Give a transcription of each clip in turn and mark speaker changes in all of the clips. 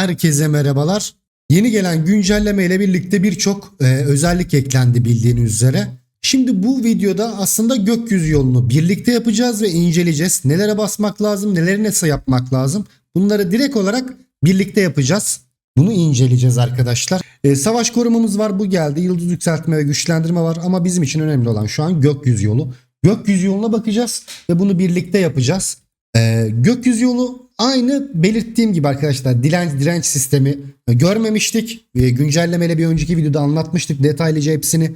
Speaker 1: Herkese merhabalar. Yeni gelen güncelleme ile birlikte birçok e, özellik eklendi bildiğiniz üzere. Şimdi bu videoda aslında gökyüzü yolunu birlikte yapacağız ve inceleyeceğiz. Nelere basmak lazım, neleri nasıl yapmak lazım. Bunları direkt olarak birlikte yapacağız. Bunu inceleyeceğiz arkadaşlar. E, savaş korumamız var bu geldi. Yıldız yükseltme ve güçlendirme var ama bizim için önemli olan şu an gökyüzü yolu. Gökyüzü yoluna bakacağız ve bunu birlikte yapacağız. E, gökyüzü yolu aynı belirttiğim gibi arkadaşlar direnç direnç sistemi görmemiştik. E, güncellemeyle bir önceki videoda anlatmıştık detaylıca hepsini.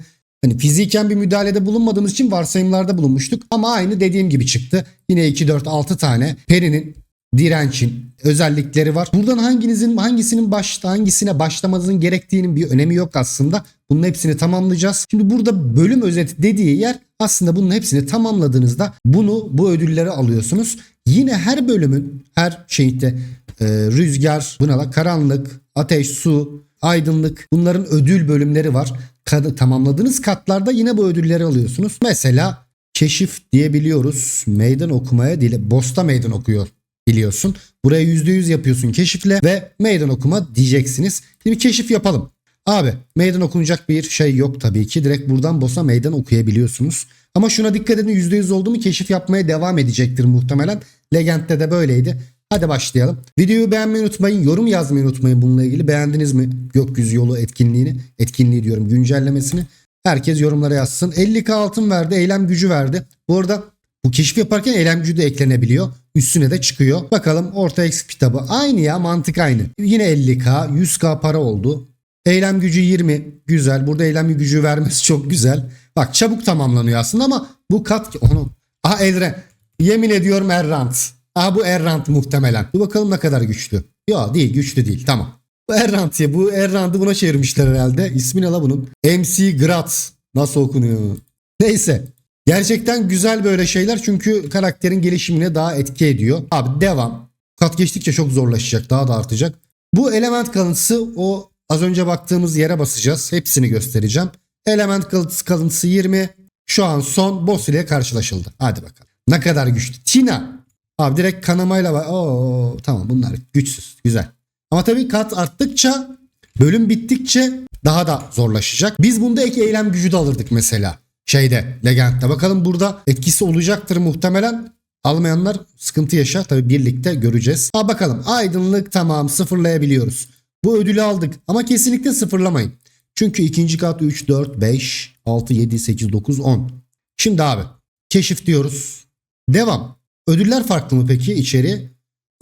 Speaker 1: Hani fiziken bir müdahalede bulunmadığımız için varsayımlarda bulunmuştuk ama aynı dediğim gibi çıktı. Yine 2 4 6 tane perinin dirençin özellikleri var. Buradan hanginizin hangisinin başta hangisine başlamanızın gerektiğinin bir önemi yok aslında. Bunun hepsini tamamlayacağız. Şimdi burada bölüm özeti dediği yer aslında bunun hepsini tamamladığınızda bunu bu ödülleri alıyorsunuz. Yine her bölümün her şeyde e, rüzgar, bunala karanlık, ateş, su, aydınlık bunların ödül bölümleri var. Kad- tamamladığınız katlarda yine bu ödülleri alıyorsunuz. Mesela keşif diyebiliyoruz. Meydan okumaya değil, bosta meydan okuyor biliyorsun. Buraya %100 yapıyorsun keşifle ve meydan okuma diyeceksiniz. Şimdi keşif yapalım. Abi meydan okunacak bir şey yok tabii ki. Direkt buradan boss'a meydan okuyabiliyorsunuz. Ama şuna dikkat edin %100 oldu mu keşif yapmaya devam edecektir muhtemelen. Legend'de de böyleydi. Hadi başlayalım. Videoyu beğenmeyi unutmayın. Yorum yazmayı unutmayın bununla ilgili. Beğendiniz mi gökyüzü yolu etkinliğini? Etkinliği diyorum güncellemesini. Herkes yorumlara yazsın. 50k altın verdi. Eylem gücü verdi. Bu arada bu keşif yaparken eylem gücü de eklenebiliyor. Üstüne de çıkıyor. Bakalım orta eksik kitabı. Aynı ya mantık aynı. Yine 50k 100k para oldu. Eylem gücü 20. Güzel. Burada eylem gücü vermesi çok güzel. Bak çabuk tamamlanıyor aslında ama bu kat onu. Aha Elren. Yemin ediyorum Errant. Aha bu Errant muhtemelen. Dur bakalım ne kadar güçlü. Yok değil güçlü değil. Tamam. Bu Errant ya. Bu Errant'ı buna çevirmişler herhalde. İsmi ne la bunun? MC Grat. Nasıl okunuyor? Neyse. Gerçekten güzel böyle şeyler çünkü karakterin gelişimine daha etki ediyor. Abi devam. Kat geçtikçe çok zorlaşacak. Daha da artacak. Bu element kalıntısı o az önce baktığımız yere basacağız. Hepsini göstereceğim. Element kalıntısı, kalıntısı 20. Şu an son boss ile karşılaşıldı. Hadi bakalım. Ne kadar güçlü. Tina. Abi direkt kanamayla var. Oo, tamam bunlar güçsüz. Güzel. Ama tabii kat arttıkça bölüm bittikçe daha da zorlaşacak. Biz bunda ek eylem gücü de alırdık mesela. Şeyde Legend'de. Bakalım burada etkisi olacaktır muhtemelen. Almayanlar sıkıntı yaşar. Tabii birlikte göreceğiz. Ha bakalım aydınlık tamam sıfırlayabiliyoruz. Bu ödülü aldık ama kesinlikle sıfırlamayın. Çünkü ikinci kat 3, 4, 5, 6, 7, 8, 9, 10. Şimdi abi keşif diyoruz. Devam. Ödüller farklı mı peki içeri?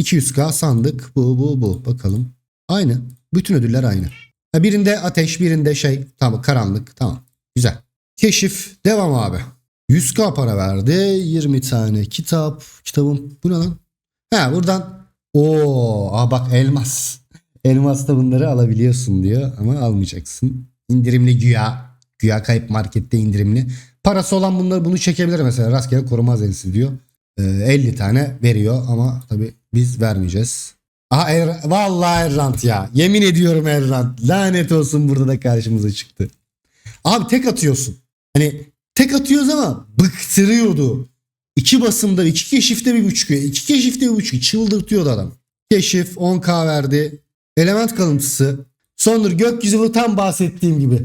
Speaker 1: 200k sandık bu bu bu bakalım. Aynı. Bütün ödüller aynı. Birinde ateş birinde şey tamam karanlık tamam. Güzel. Keşif devam abi. 100k para verdi. 20 tane kitap. Kitabım bu ne lan? Ha buradan. Aa bak elmas. Elmas'ta bunları alabiliyorsun diyor ama almayacaksın. İndirimli güya. Güya kayıp markette indirimli. Parası olan bunları bunu çekebilir mesela. Rastgele koruma hazinesi diyor. Ee, 50 tane veriyor ama tabi biz vermeyeceğiz. Aha er, vallahi Errant ya. Yemin ediyorum Errant. Lanet olsun burada da karşımıza çıktı. Abi tek atıyorsun. Hani tek atıyoruz ama bıktırıyordu. İki basımda iki keşifte bir buçuk. iki keşifte bir buçuk. Çıldırtıyordu adam. Keşif 10k verdi. Element kalıntısı. Sonra gökyüzü tam bahsettiğim gibi.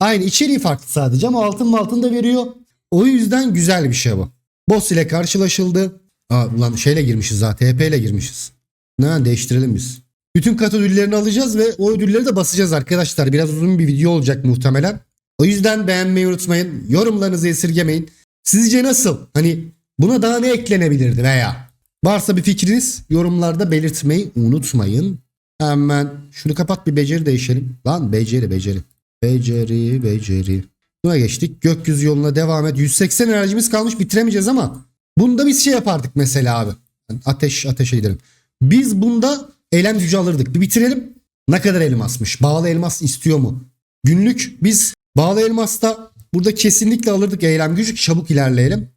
Speaker 1: Aynı içeriği farklı sadece ama altın altın da veriyor. O yüzden güzel bir şey bu. Boss ile karşılaşıldı. Aa, ulan şeyle girmişiz zaten. TP ile girmişiz. Ne değiştirelim biz. Bütün kat ödüllerini alacağız ve o ödülleri de basacağız arkadaşlar. Biraz uzun bir video olacak muhtemelen. O yüzden beğenmeyi unutmayın. Yorumlarınızı esirgemeyin. Sizce nasıl? Hani buna daha ne eklenebilirdi veya? Varsa bir fikriniz yorumlarda belirtmeyi unutmayın. Hemen şunu kapat bir beceri değişelim. Lan beceri beceri. Beceri beceri. Buna geçtik. Gökyüzü yoluna devam et. 180 enerjimiz kalmış bitiremeyeceğiz ama. Bunda biz şey yapardık mesela abi. Yani ateş ateşe. Biz bunda eylem gücü alırdık. Bir bitirelim. Ne kadar elmasmış? Bağlı elmas istiyor mu? Günlük biz bağlı elmasta burada kesinlikle alırdık eylem gücü çabuk ilerleyelim.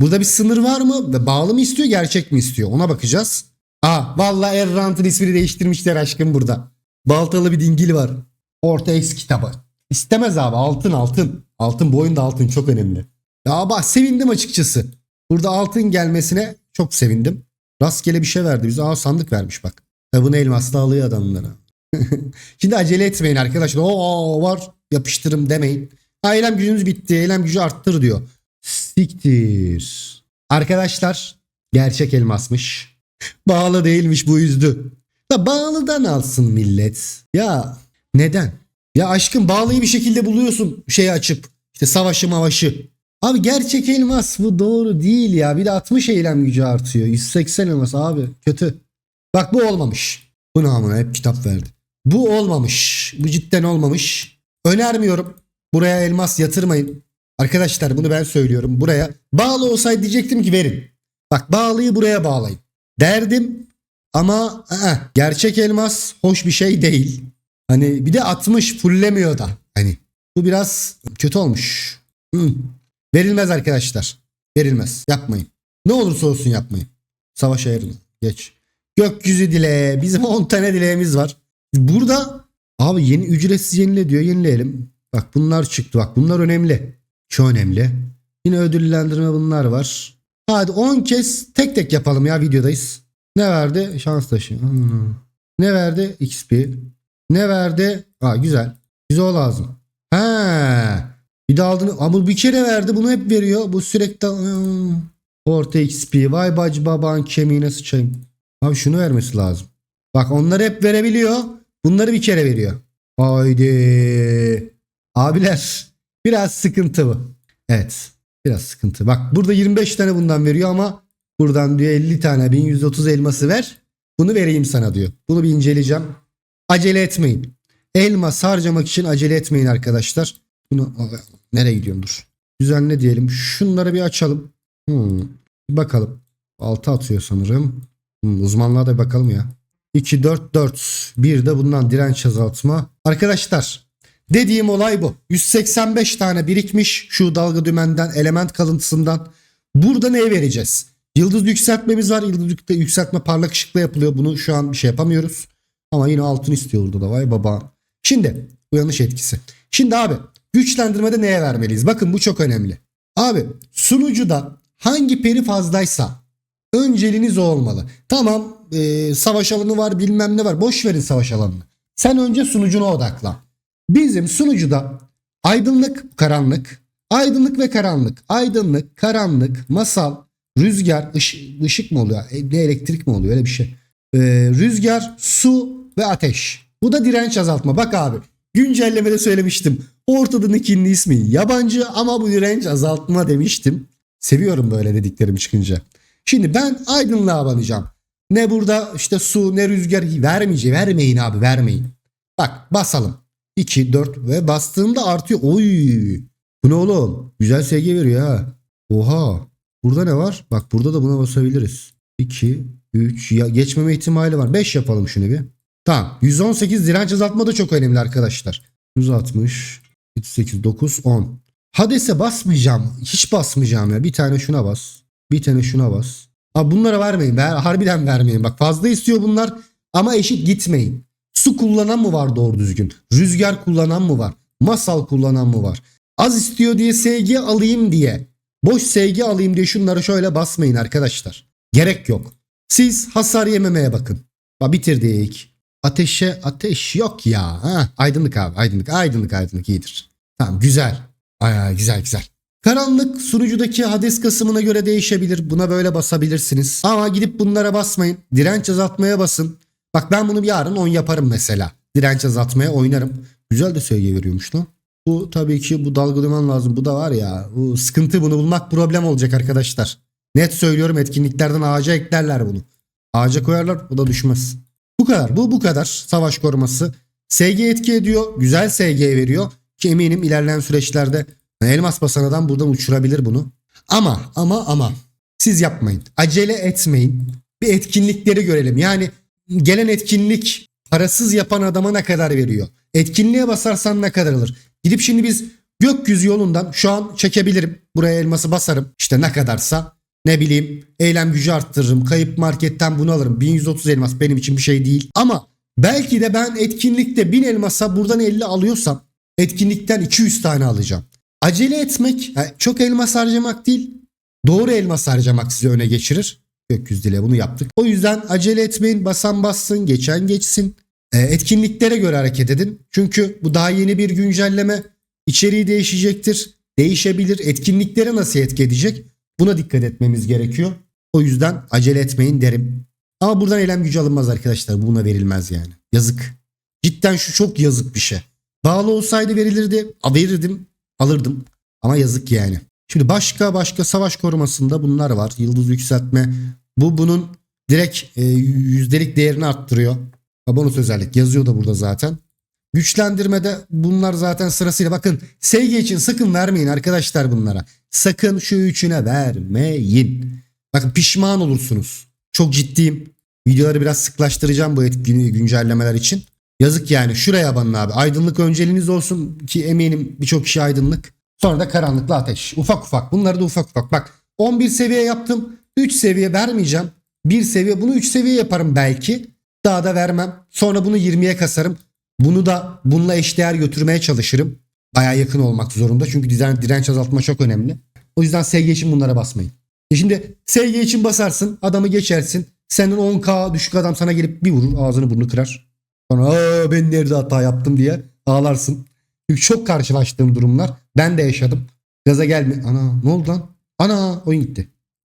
Speaker 1: Burada bir sınır var mı? Ve bağlı mı istiyor gerçek mi istiyor? Ona bakacağız. Aa vallahi Errant'ın ismini değiştirmişler aşkım burada. Baltalı bir dingil var. Orta X kitabı. İstemez abi altın altın. Altın bu oyunda altın çok önemli. Ya bak sevindim açıkçası. Burada altın gelmesine çok sevindim. Rastgele bir şey verdi bize. Aa sandık vermiş bak. Tabi bunu elmasla alıyor adamlara. Şimdi acele etmeyin arkadaşlar. Oo var yapıştırım demeyin. Ha, eylem gücünüz bitti. Eylem gücü arttır diyor. Siktir. Arkadaşlar gerçek elmasmış. Bağlı değilmiş bu üzdü. Da bağlıdan alsın millet. Ya neden? Ya aşkım bağlıyı bir şekilde buluyorsun şeyi açıp. İşte savaşı mavaşı. Abi gerçek elmas bu doğru değil ya. Bir de 60 eylem gücü artıyor. 180 elmas abi kötü. Bak bu olmamış. Bu namına hep kitap verdi. Bu olmamış. Bu cidden olmamış. Önermiyorum. Buraya elmas yatırmayın. Arkadaşlar bunu ben söylüyorum. Buraya bağlı olsaydı diyecektim ki verin. Bak bağlıyı buraya bağlayın. Derdim ama ı-ı, gerçek elmas hoş bir şey değil. Hani bir de 60 fullemiyor da. Hani bu biraz kötü olmuş. Hı. Verilmez arkadaşlar. Verilmez. Yapmayın. Ne olursa olsun yapmayın. Savaş ayarını. Geç. Gökyüzü dile. Bizim 10 tane dileğimiz var. Burada abi yeni ücretsiz yenile diyor. Yenileyelim. Bak bunlar çıktı. Bak bunlar önemli. Çok önemli. Yine ödüllendirme bunlar var. Hadi 10 kez tek tek yapalım ya videodayız. Ne verdi? Şans taşı. Hmm. Ne verdi? XP. Ne verdi? Aa güzel. Bize o lazım. He. Bir de aldığını ama bir kere verdi bunu hep veriyor. Bu sürekli Hmm. Orta XP. Vay bacı baban kemiğine sıçayım. Abi şunu vermesi lazım. Bak onları hep verebiliyor. Bunları bir kere veriyor. Haydi. Abiler biraz sıkıntı bu. Evet. Biraz sıkıntı. Bak burada 25 tane bundan veriyor ama buradan diyor 50 tane 1130 elması ver. Bunu vereyim sana diyor. Bunu bir inceleyeceğim. Acele etmeyin. Elmas harcamak için acele etmeyin arkadaşlar. Bunu nereye gidiyorum dur. Güzel ne diyelim. Şunları bir açalım. Hmm. Bakalım. 6 atıyor sanırım. Hmm, uzmanlığa da bakalım ya. 2 4 4. Bir de bundan direnç azaltma. Arkadaşlar dediğim olay bu. 185 tane birikmiş şu dalga dümenden element kalıntısından. Burada ne vereceğiz? Yıldız yükseltmemiz var. Yıldız yük- yükseltme parlak ışıkla yapılıyor. Bunu şu an bir şey yapamıyoruz. Ama yine altın istiyor burada da vay baba. Şimdi uyanış etkisi. Şimdi abi güçlendirmede neye vermeliyiz? Bakın bu çok önemli. Abi sunucuda hangi peri fazlaysa önceliğiniz o olmalı. Tamam e, savaş alanı var bilmem ne var. Boş verin savaş alanını. Sen önce sunucuna odaklan. Bizim sunucuda aydınlık, karanlık, aydınlık ve karanlık, aydınlık, karanlık, masal, rüzgar, ış- ışık mı oluyor? Ne elektrik mi oluyor? Öyle bir şey. E, rüzgar, su ve ateş. Bu da direnç azaltma. Bak abi güncellemede söylemiştim. Ortadakinin ismi yabancı ama bu direnç azaltma demiştim. Seviyorum böyle dediklerimi çıkınca. Şimdi ben aydınlığa banacağım. Ne burada işte su ne rüzgar vermeyeceğim. Vermeyin abi vermeyin. Bak basalım. 2, 4 ve bastığımda artıyor. Oy. Bu ne oğlum? Güzel SG veriyor ha. Oha. Burada ne var? Bak burada da buna basabiliriz. 2, 3 ya geçmeme ihtimali var. 5 yapalım şunu bir. Tamam. 118 direnç azaltma da çok önemli arkadaşlar. 160, 8, 9, 10. Hades'e basmayacağım. Hiç basmayacağım ya. Bir tane şuna bas. Bir tane şuna bas. Abi bunlara vermeyin. Ver, harbiden vermeyin. Bak fazla istiyor bunlar ama eşit gitmeyin. Su kullanan mı var doğru düzgün? Rüzgar kullanan mı var? Masal kullanan mı var? Az istiyor diye SG alayım diye. Boş SG alayım diye şunlara şöyle basmayın arkadaşlar. Gerek yok. Siz hasar yememeye bakın. Bak bitirdik. Ateşe ateş yok ya. Ha, aydınlık abi aydınlık aydınlık aydınlık iyidir. Tamam güzel. Ay, güzel güzel. Karanlık sunucudaki Hades kasımına göre değişebilir. Buna böyle basabilirsiniz. Ama gidip bunlara basmayın. Direnç azaltmaya basın. Bak ben bunu bir yarın 10 yaparım mesela. Direnç azaltmaya oynarım. Güzel de söyleye veriyormuş lan. Bu tabii ki bu dalga dümen lazım. Bu da var ya. Bu sıkıntı bunu bulmak problem olacak arkadaşlar. Net söylüyorum etkinliklerden ağaca eklerler bunu. Ağaca koyarlar bu da düşmez. Bu kadar. Bu bu kadar. Savaş koruması. SG etki ediyor. Güzel SG veriyor. Ki eminim ilerleyen süreçlerde elmas basan adam buradan uçurabilir bunu. Ama ama ama siz yapmayın. Acele etmeyin. Bir etkinlikleri görelim. Yani gelen etkinlik parasız yapan adama ne kadar veriyor? Etkinliğe basarsan ne kadar alır? Gidip şimdi biz gökyüzü yolundan şu an çekebilirim. Buraya elması basarım. İşte ne kadarsa ne bileyim eylem gücü arttırırım. Kayıp marketten bunu alırım. 1130 elmas benim için bir şey değil. Ama belki de ben etkinlikte 1000 elmasa buradan 50 alıyorsam etkinlikten 200 tane alacağım. Acele etmek çok elmas harcamak değil. Doğru elmas harcamak sizi öne geçirir. Gökyüzü dile bunu yaptık. O yüzden acele etmeyin. Basan bassın, geçen geçsin. E, etkinliklere göre hareket edin. Çünkü bu daha yeni bir güncelleme. İçeriği değişecektir. Değişebilir. Etkinliklere nasıl etki edecek? Buna dikkat etmemiz gerekiyor. O yüzden acele etmeyin derim. Ama buradan eylem gücü alınmaz arkadaşlar. Buna verilmez yani. Yazık. Cidden şu çok yazık bir şey. Bağlı olsaydı verilirdi. Verirdim. Alırdım. Ama yazık yani. Şimdi başka başka savaş korumasında bunlar var. Yıldız yükseltme. Bu bunun direkt e, yüzdelik değerini arttırıyor. Bonus özellik yazıyor da burada zaten. Güçlendirmede bunlar zaten sırasıyla bakın SG için sakın vermeyin arkadaşlar bunlara. Sakın şu üçüne vermeyin. Bakın pişman olursunuz. Çok ciddiyim. Videoları biraz sıklaştıracağım bu etkin güncellemeler için. Yazık yani şuraya banın abi. Aydınlık önceliğiniz olsun ki eminim birçok kişi aydınlık. Sonra da karanlıkla ateş. Ufak ufak bunları da ufak ufak. Bak 11 seviye yaptım. 3 seviye vermeyeceğim. 1 seviye bunu 3 seviye yaparım belki. Daha da vermem. Sonra bunu 20'ye kasarım. Bunu da bununla eşdeğer götürmeye çalışırım. Baya yakın olmak zorunda. Çünkü diren- direnç azaltma çok önemli. O yüzden SG için bunlara basmayın. E şimdi SG için basarsın. Adamı geçersin. Senin 10k düşük adam sana gelip bir vurur. Ağzını burnunu kırar. Sonra Aa, ben nerede hata yaptım diye ağlarsın. Çünkü çok karşılaştığım durumlar. Ben de yaşadım. Gaza gelme. Ana ne oldu lan? Ana oyun gitti.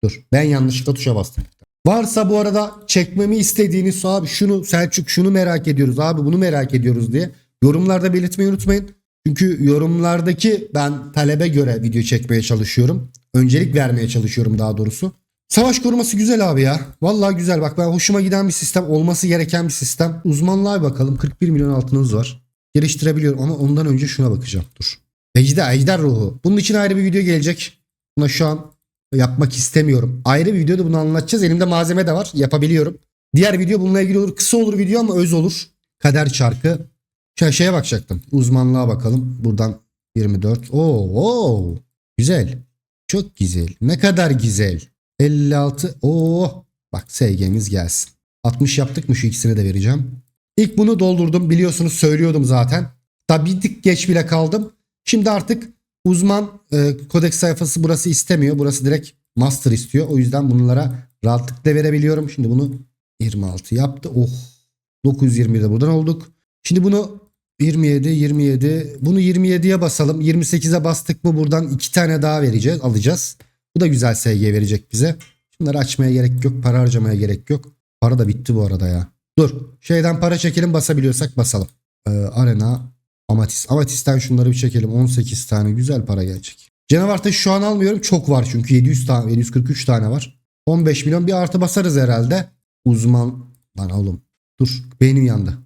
Speaker 1: Dur ben yanlışlıkla tuşa bastım. Varsa bu arada çekmemi istediğiniz abi şunu Selçuk şunu merak ediyoruz abi bunu merak ediyoruz diye yorumlarda belirtmeyi unutmayın. Çünkü yorumlardaki ben talebe göre video çekmeye çalışıyorum. Öncelik vermeye çalışıyorum daha doğrusu. Savaş koruması güzel abi ya. Vallahi güzel bak ben hoşuma giden bir sistem olması gereken bir sistem. Uzmanlığa bakalım 41 milyon altınız var. Geliştirebiliyorum ama ondan önce şuna bakacağım. Dur. Ejder, ejder ruhu. Bunun için ayrı bir video gelecek. Buna şu an yapmak istemiyorum. Ayrı bir videoda bunu anlatacağız. Elimde malzeme de var. Yapabiliyorum. Diğer video bununla ilgili olur. Kısa olur video ama öz olur. Kader çarkı. Şey, şeye bakacaktım. Uzmanlığa bakalım. Buradan 24. Oo, oo. Güzel. Çok güzel. Ne kadar güzel. 56. Oo. Bak SG'miz gelsin. 60 yaptık mı şu ikisini de vereceğim. İlk bunu doldurdum. Biliyorsunuz söylüyordum zaten. Tabi bir tık geç bile kaldım. Şimdi artık uzman e, kodeks sayfası burası istemiyor. Burası direkt master istiyor. O yüzden bunlara rahatlıkla verebiliyorum. Şimdi bunu 26 yaptı. Oh. 920 de buradan olduk. Şimdi bunu 27 27 bunu 27'ye basalım. 28'e bastık mı buradan iki tane daha vereceğiz, alacağız. Bu da güzel SG verecek bize. Şunları açmaya gerek yok. Para harcamaya gerek yok. Para da bitti bu arada ya. Dur. Şeyden para çekelim basabiliyorsak basalım. Ee, arena Amatis. Amatis'ten şunları bir çekelim. 18 tane güzel para gelecek. Canavar taşı şu an almıyorum. Çok var çünkü 700 tane 743 tane var. 15 milyon bir artı basarız herhalde. Uzman lan oğlum. Dur beynim yandı.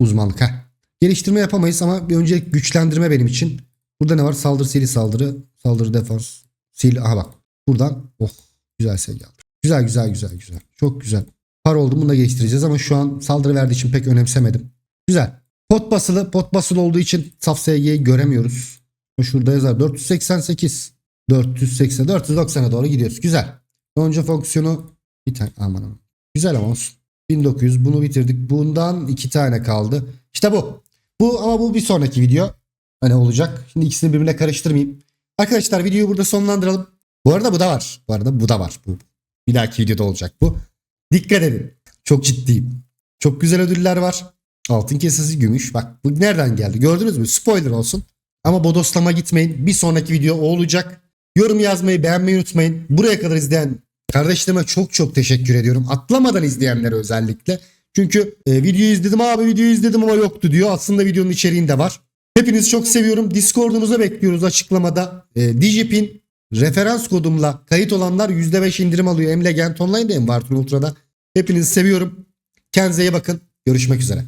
Speaker 1: Uzmanlık ha. Geliştirme yapamayız ama bir öncelik güçlendirme benim için. Burada ne var? Saldırı sili saldırı. Saldırı defans. Sil. Aha bak. Buradan oh güzel şey geldi. Güzel güzel güzel güzel. Çok güzel. Par oldu bunu da geliştireceğiz ama şu an saldırı verdiği için pek önemsemedim. Güzel. Pot basılı. Pot basılı olduğu için saf SG'yi göremiyoruz. Şurada yazar 488. 480 490'a doğru gidiyoruz. Güzel. Önce fonksiyonu bir tane aman aman. Güzel ama olsun. 1900 bunu bitirdik. Bundan iki tane kaldı. İşte bu. Bu ama bu bir sonraki video. Hani olacak. Şimdi ikisini birbirine karıştırmayayım. Arkadaşlar videoyu burada sonlandıralım. Bu arada bu da var. Bu arada bu da var. Bu bir dahaki videoda olacak bu. Dikkat edin. Çok ciddiyim. Çok güzel ödüller var. Altın kesesi gümüş. Bak bu nereden geldi? Gördünüz mü? Spoiler olsun. Ama bodoslama gitmeyin. Bir sonraki video o olacak. Yorum yazmayı, beğenmeyi unutmayın. Buraya kadar izleyen kardeşlerime çok çok teşekkür ediyorum. Atlamadan izleyenlere özellikle. Çünkü e, videoyu izledim abi videoyu izledim ama yoktu diyor. Aslında videonun içeriğinde var. Hepinizi çok seviyorum. Discord'unuza bekliyoruz açıklamada. E, Digipin referans kodumla kayıt olanlar %5 indirim alıyor. Hem Legend Online'da hem Vartun Ultra'da. Hepinizi seviyorum. Kendinize iyi bakın. Görüşmek üzere.